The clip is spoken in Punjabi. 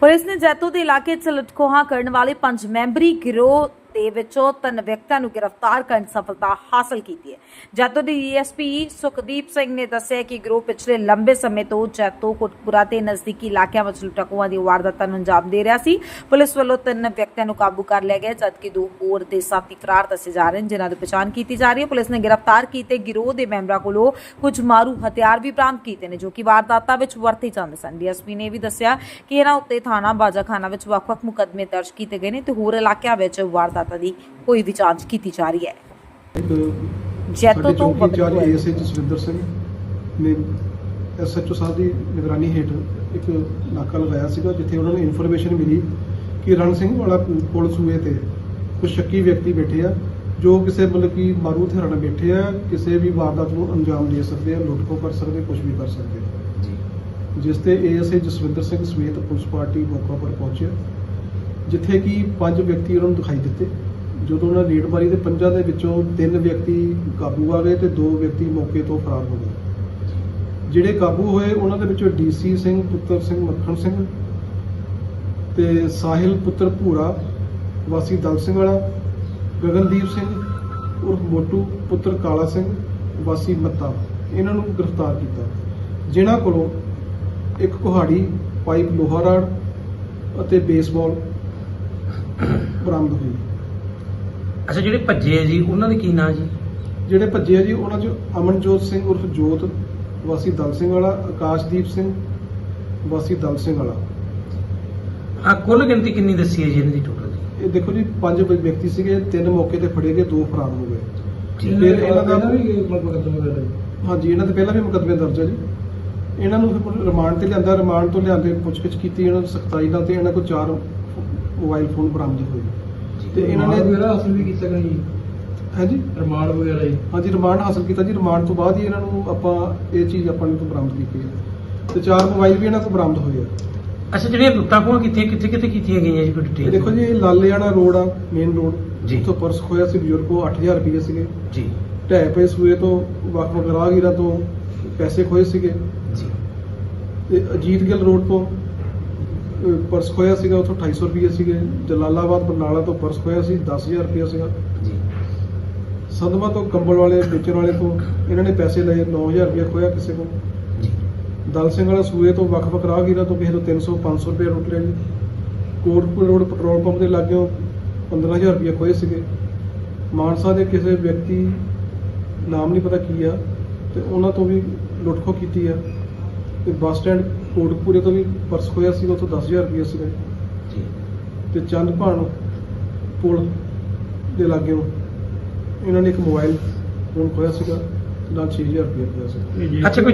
ਪੁਲਿਸ ਨੇ ਜੈਤੋ ਦੇ ਇਲਾਕੇ 'ਚ ਲੁੱਟਖੋਹਾਂ ਕਰਨ ਵਾਲੇ ਪੰਜ ਮੈਂਬਰੀ ਗਿਰੋਹ ਦੇ ਵਿੱਚੋਂ ਤਿੰਨ ਵਿਅਕਤੀਆਂ ਨੂੰ ਗ੍ਰਿਫਤਾਰ ਕਰਨ ਸਫਲਤਾ ਹਾਸਲ ਕੀਤੀ ਹੈ। ਜੈਤੋ ਦੇ ਡੀਐਸਪੀ ਸੁਖਦੀਪ ਸਿੰਘ ਨੇ ਦੱਸਿਆ ਕਿ ਗਿਰੋਹ ਪਿਛਲੇ ਲੰਬੇ ਸਮੇਂ ਤੋਂ ਜੈਤੋ ਕੋਟਪੁਰਾ ਤੇ ਨਜ਼ਦੀਕੀ ਇਲਾਕਿਆਂ ਵਿੱਚ ਲੁੱਟਖੋਹਾਂ ਦੀ ਵਾਰਦਾਤਾਂ ਨੂੰ ਅੰਜਾਮ ਦੇ ਰਿਹਾ ਸੀ। ਪੁਲਿਸ ਵੱਲੋਂ ਤਿੰਨ ਵਿਅਕਤੀਆਂ ਨੂੰ ਕਾਬੂ ਕਰ ਲਿਆ ਗਿਆ, ਜਦਕਿ ਦੋ ਹੋਰ ਦੇ ਸਾਥੀ ਫਰਾਰ ਦੱਸੇ ਜਾ ਰਹੇ ਹਨ ਜਿਨ੍ਹਾਂ ਦੀ ਪਛਾਣ ਕੀਤੀ ਜਾ ਰਹੀ ਹੈ। ਪੁਲਿਸ ਨੇ ਗ੍ਰਿਫਤਾਰ ਕੀਤੇ ਗਿਰੋਹ ਦੇ ਮੈਂਬਰਾਂ ਕੋਲੋਂ ਕੁਝ ਮਾਰੂ ਹਥਿਆਰ ਵੀ ਬਰਾਮਦ ਕੀਤੇ ਨੇ, ਜੋ ਕਿ ਵਾਰਦਾਤਾਂ ਵਿੱਚ ਵਰਤੇ ਜਾਂਦੇ ਸਨ। ਡੀਐਸਪੀ ਨੇ ਇਹ ਵੀ ਦੱਸਿਆ ਕਿ ਇਹਨਾਂ ਉੱਤੇ ਥਾਣਾ ਬਾਜਾਖਾਨਾ ਵਿੱਚ ਵੱਖ-ਵੱਖ ਮੁਕੱਦਮੇ ਦਰਜ ਕੀਤੇ ਗਏ ਨੇ ਤੇ ਹੋਰ ਇਲਾਕਿਆਂ ਵਿੱਚ ਵਾਰਦਾਤ ਦੀ ਕੋਈ ਵੀ ਜਾਂਚ ਕੀਤੀ ਜਾ ਰਹੀ ਹੈ। ਜੈਤੋ ਤੋਂ in charge Goyal. ASA Jaswinder Singh ਨੇ ਐਸਐਚਓ ਸਾਹਿਬ ਦੀ ਨਿਗਰਾਨੀ ਹੇਠ ਇੱਕ ਨਾਕਾ ਲਗਾਇਆ ਸੀਗਾ ਜਿੱਥੇ ਉਹਨਾਂ ਨੂੰ ਇਨਫੋਰਮੇਸ਼ਨ ਮਿਲੀ ਕਿ ਰਣ ਸਿੰਘ ਵਾਲਾ ਪੁ- ਪੁਲ ਸੂਏ ਤੇ ਕੁਝ ਸ਼ੱਕੀ ਵਿਅਕਤੀ ਬੈਠੇ ਆ ਜੋ ਕਿਸੇ ਮਤਲਬ ਕਿ ਮਾਰੂ ਹਥਿਆਰਾਂ ਨਾਲ ਬੈਠੇ ਆ ਕਿਸੇ ਵੀ ਵਾਰਦਾਤ ਨੂੰ ਅੰਜਾਮ ਦੇ ਸਕਦੇ ਆ ਲੁੱਟਖੋ ਕਰ ਸਕਦੇ ਕੁਝ ਵੀ ਕਰ ਸਕਦੇ ਜੀ। ਜਿਸ ਤੇ ਏਐਸਏ ਜਸਵਿੰਦਰ ਸਿੰਘ ਸਮੇਤ ਪੁਲਿਸ ਪਾਰਟੀ ਮੌਕਾ ਪਰ ਪਹੁੰਚਿਆ। ਜਿੱਥੇ ਕਿ ਪੰਜ ਵਿਅਕਤੀ ਉਹਨਾਂ ਨੂੰ ਦਿਖਾਈ ਦਿੱਤੇ। ਜਦੋਂ ਉਹਨਾਂ ਰੇਡ ਮਾਰੀ ਤੇ ਪੰਜਾਂ ਦੇ ਵਿੱਚੋਂ ਤਿੰਨ ਵਿਅਕਤੀ ਕਾਬੂ ਆ ਗਏ ਤੇ ਦੋ ਵਿਅਕਤੀ ਮੌਕੇ ਤੋਂ ਫਰਾਰ ਹੋ ਗਏ। ਜਿਹੜੇ ਕਾਬੂ ਹੋਏ, ਉਹਨਾਂ ਦੇ ਵਿੱਚੋਂ ਡੀਸੀ ਸਿੰਘ, ਪੁੱਤਰ ਸਿੰਘ ਮੱਖਣ ਸਿੰਘ ਤੇ ਸਾਹਿਲ ਪੁੱਤਰ ਭੂਰਾ, ਵਾਸੀ ਦਲ ਸਿੰਘ ਵਾਲਾ, ਗਗਨਦੀਪ ਸਿੰਘ, ਉਰਫ ਮੋਟੂ, ਪੁੱਤਰ ਕਾਲਾ ਸਿੰਘ, ਵਾਸੀ ਮੱਤਾ। ਇਹਨਾਂ ਨੂੰ ਗ੍ਰਿਫਤਾਰ ਕੀਤਾ। ਜਿਨ੍ਹਾਂ ਕੋਲੋਂ ਇੱਕ ਕੁਹਾੜੀ, ਪਾਈਪ ਲੋਹਾ ਰਾੜ ਅਤੇ ਬੇਸਬਾਲ ਬਰਾਮਦ ਹੋਈ। ਅੱਛਾ ਜਿਹੜੇ ਭੱਜੇ ਆ ਜੀ ਉਹਨਾਂ ਦੇ ਕੀ ਨਾਂ ਜੀ? ਜਿਹੜੇ ਭੱਜੇ ਆ ਜੀ ਉਹਨਾਂ 'ਚ ਅਮਨਜੋਤ ਸਿੰਘ ਉਰਫ ਜੋਤ ਵਾਸੀ ਦਲ ਸਿੰਘ ਵਾਲਾ ਆਕਾਸ਼ਦੀਪ ਸਿੰਘ ਵਾਸੀ ਦਲ ਸਿੰਘ ਵਾਲਾ। ਆ ਕੁੱਲ ਗਿਣਤੀ ਕਿੰਨੀ ਦੱਸੀ ਹੈ ਜੀ ਇਹਨਾਂ ਦੀ ਟੋਟਲ ਜੀ? ਇਹ ਦੇਖੋ ਜੀ ਪੰਜ ਵਿਅਕਤੀ ਸੀਗੇ ਤਿੰਨ ਮੌਕੇ ਤੇ ਫੜੇ ਗਏ ਦੋ ਫਰਾਰ ਹੋ ਗਏ। ਫਿਰ ਇਹਨਾਂ ਦਾ ਵੀ ਹਾਂਜੀ ਇਹਨਾਂ ਦੇ ਪਹਿਲਾਂ ਵੀ ਮੁਕੱਦਮੇ ਦਰਜ ਹੈ ਜੀ। ਇਹਨਾਂ ਨੂੰ ਫਿਰ ਰਿਮਾਂਡ ਤੇ ਲਿਆਂਦਾ ਰਿਮਾਂਡ ਤੋਂ ਲਿਆਂਦੇ ਪੁੱਛਗਿੱਛ ਕੀਤੀ ਇਹਨਾਂ ਨੂੰ ਸਖਤਾਈ ਨਾਲ ਤੇ ਇਹਨਾਂ ਕੋਲ ਚਾਰ ਮੋਬਾਈਲ ਫੋਨ ਬਰਾਮਦ ਹੋਏ। ਤੇ ਇਹਨਾਂ ਨੇ ਵਗੈਰਾ ਹਾਸਲ ਵੀ ਕੀਤਾ ਜੀ? ਹਾਂਜੀ? ਰਿਮਾਂਡ ਵਗੈਰਾ ਜੀ? ਹਾਂਜੀ ਰਿਮਾਂਡ ਹਾਸਲ ਕੀਤਾ ਜੀ। ਰਿਮਾਂਡ ਤੋਂ ਬਾਅਦ ਹੀ ਇਹਨਾਂ ਨੂੰ ਆਪਾਂ ਇਹ ਚੀਜ਼ ਆਪਾਂ ਨੇ ਤੋਂ ਬਰਾਮਦ ਕੀਤੀ ਹੈ। ਤੇ ਚਾਰ ਮੋਬਾਈਲ ਵੀ ਇਹਨਾਂ ਕੋਲ ਬਰਾਮਦ ਹੋਏ ਆ। ਅੱਛਾ ਜਿਹੜੀਆਂ ਲੁੱਟਾਂ ਖੋਹਾਂ ਕਿੱਥੇ ਕਿੱਥੇ ਕਿੱਥੇ ਕੀਤੀਆਂ ਗਈਆਂ ਜੀ ਕੋਈ ਇਹ ਡਿਟੇਲ ਦੇਖੋ ਜੀ ਇਹ ਲਾਲੇਆਣਾ ਰੋਡ ਆ ਮੇਨ ਰੋਡ ਜੀ। ਉੱਥੋਂ ਪਰਸ ਖੋਇਆ ਸੀ ਬਜ਼ੁਰਗ ਕੋ 8000 ਰੁਪਏ ਸੀਗੇ। ਜੀ। ਢਹਿ ਪਏ ਸੂਏ ਤੋਂ ਵੱਖ ਰਾਹਗੀਰਾਂ ਤੋਂ ਪੈਸੇ ਖੋਏ ਸੀਗੇ। ਜੀ। ਤੇ ਅਜੀਤ ਗਿੱਲ ਰੋਡ ਤੋਂ ਪਰਸ ਖੋਇਆ ਸੀਗਾ ਉੱਥੋਂ 250 ਰੁਪਏ ਸੀਗੇ। ਜਲਾਲਾਬਾਦ ਬਰਨਾਲਾ ਤੋਂ ਪਰਸ ਖੋਇਆ ਸੀ 10000 ਰੁਪਏ ਸੀਗਾ। ਜੀ। ਸੰਧਵਾ ਤੋਂ ਕੰਬਲ ਵਾਲੇ ਵੇਚਣ ਵਾਲੇ ਤੋਂ ਇਹਨਾਂ ਨੇ ਪੈਸੇ ਲਏ 9000 ਰੁਪਏ ਖੋਇਆ ਕਿਸੇ ਕੋਲ। ਦਲ ਸਿੰਘ ਵਾਲਾ ਸੂਏ ਤੋਂ ਵੱਖ ਵੱਖ ਰਾਹਗੀਰਾਂ ਤੋਂ ਕਿਸੇ ਤੋਂ 300 500 ਰੁਪਏ ਲੁੱਟ ਲਿਆ ਜੀ। ਕੋਟਪੁਰ ਰੋਡ ਪੈਟਰੋਲ ਪੰਪ ਦੇ ਲਾਗਿਓਂ 15000 ਰੁਪਏ ਖੋਏ ਸੀਗੇ। ਮਾਨਸਾ ਦੇ ਕਿਸੇ ਵਿਅਕਤੀ ਨਾਮ ਨਹੀਂ ਪਤਾ ਕੀ ਆ ਤੇ ਉਹਨਾਂ ਤੋਂ ਵੀ ਲੁੱਟਖੋ ਕੀਤੀ ਆ। ਤੇ ਬੱਸ ਸਟੈਂਡ ਕੋਟਪੁਰੇ ਤੋਂ ਵੀ ਪਰਸ ਖੋਇਆ ਸੀ ਉੱਥੋਂ 10000 ਰੁਪਏ ਸੀਗਾ। ਜੀ। ਤੇ ਚੰਦਪਾਣ ਪੁਲ ਦੇ ਲਾਗਿਓਂ ਇਹਨਾਂ ਨੇ ਇੱਕ ਮੋਬਾਈਲ ਫੋਨ ਖੋਇਆ ਸੀਗਾ ਨਾਲ 6000 ਰੁਪਏ ਖੋਇਆ ਸੀ ਅੱਛਾ ਕੋਈ